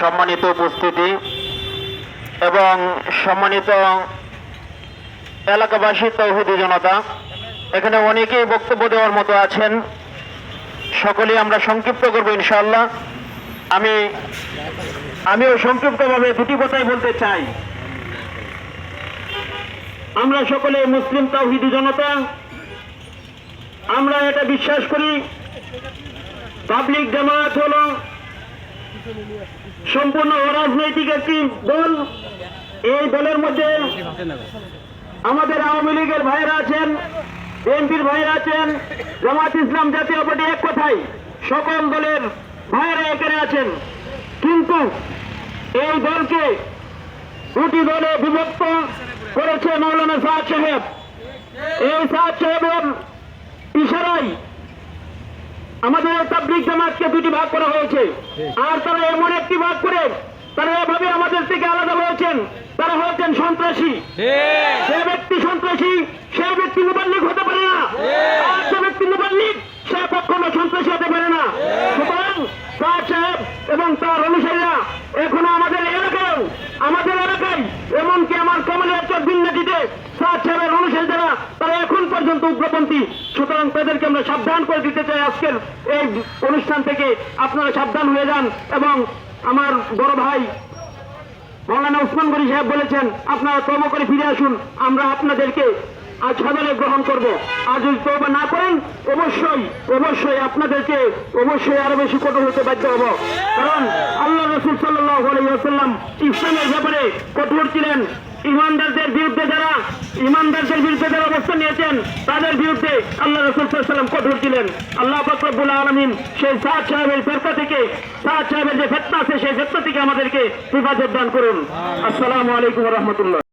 সম্মানিত উপস্থিতি এবং সম্মানিত এলাকাবাসী তৌহিদি জনতা, এখানে অনেকেই বক্তব্য দেওয়ার মতো আছেন। সকলেই আমরা সংক্ষিপ্ত করব ইনশাল্লাহ আমি, আমিও সংক্ষিপ্তভাবে দুটি কথাই বলতে চাই। আমরা সকলে মুসলিম তাওহিদি জনতা, আমরা এটা বিশ্বাস করি, পাবলিক জামায়াত হলো সম্পূর্ণ অরাজনৈতিক একটি দল। এই দলের মধ্যে আমাদের আওয়ামী লীগের ভাইয়েরা আছেন, বিএনপির ভাইয়েরা আছেন জামাত ইসলাম জাতীয় পার্টি এক কথাই সকল দলের ভাইয়েরা এখানে আছেন। কিন্তু এই দলকে দুটি দলে বিভক্ত করেছে মৌলানা সাহেব। এই সাহেবের আমাদের তাবলিক জামাতকে দুটি ভাগ করা হয়েছে। আর তারা এমন একটি ভাগ করে তারা এভাবে আমাদের থেকে আলাদা হয়েছেন। তারা হয়েছেন সন্ত্রাসী। সে ব্যক্তি সন্ত্রাসী সে ব্যক্তি মুবাল্লিক হতে পারে না। আর যে ব্যক্তি মুবাল্লিক সে কখনো সন্ত্রাসী হতে পারে না। সুতরাং সাদ সাহেব এবং তার অনুসারীরা এখনও আমাদের এলাকায় আমাদের এলাকায় এমনকি আমার কমলের চোখ বিন্যাটিতে সাদ সাহেবের অনুসারী তারা পর্যন্ত উগ্রপন্থী। সুতরাং তাদেরকে আমরা সাবধান করে দিতে চাই আজকের এই অনুষ্ঠান থেকে। আপনারা সাবধান হয়ে যান এবং আমার বড় ভাই মৌলানা উসমান গনি সাহেব বলেছেন, আপনারা তৌবা করে ফিরে আসুন, আমরা আপনাদেরকে আজ সদলে গ্রহণ করব। আর যদি তৌবা না করেন, অবশ্যই অবশ্যই আপনাদেরকে অবশ্যই আরও বেশি কঠোর হতে বাধ্য হব। কারণ আল্লাহ রসুল সাল্লাহ আলাইসাল্লাম ইসলামের ব্যাপারে কঠোর ছিলেন। ইমানদারদের বিরুদ্ধে যারা ইমানদারদের বিরুদ্ধে যারা অবস্থান নিয়েছেন তাদের বিরুদ্ধে আল্লাহ রসুল সাল্লাম কঠোর ছিলেন। আল্লাহ ফকরবুল আলমিন সেই সাদ সাহেবের ফেরকা থেকে সাদ সাহেবের যে ফেতনা আছে সেই ফেতনা থেকে আমাদেরকে হেফাজত দান করুন। আসসালামু আলাইকুম রহমতুল্লাহ।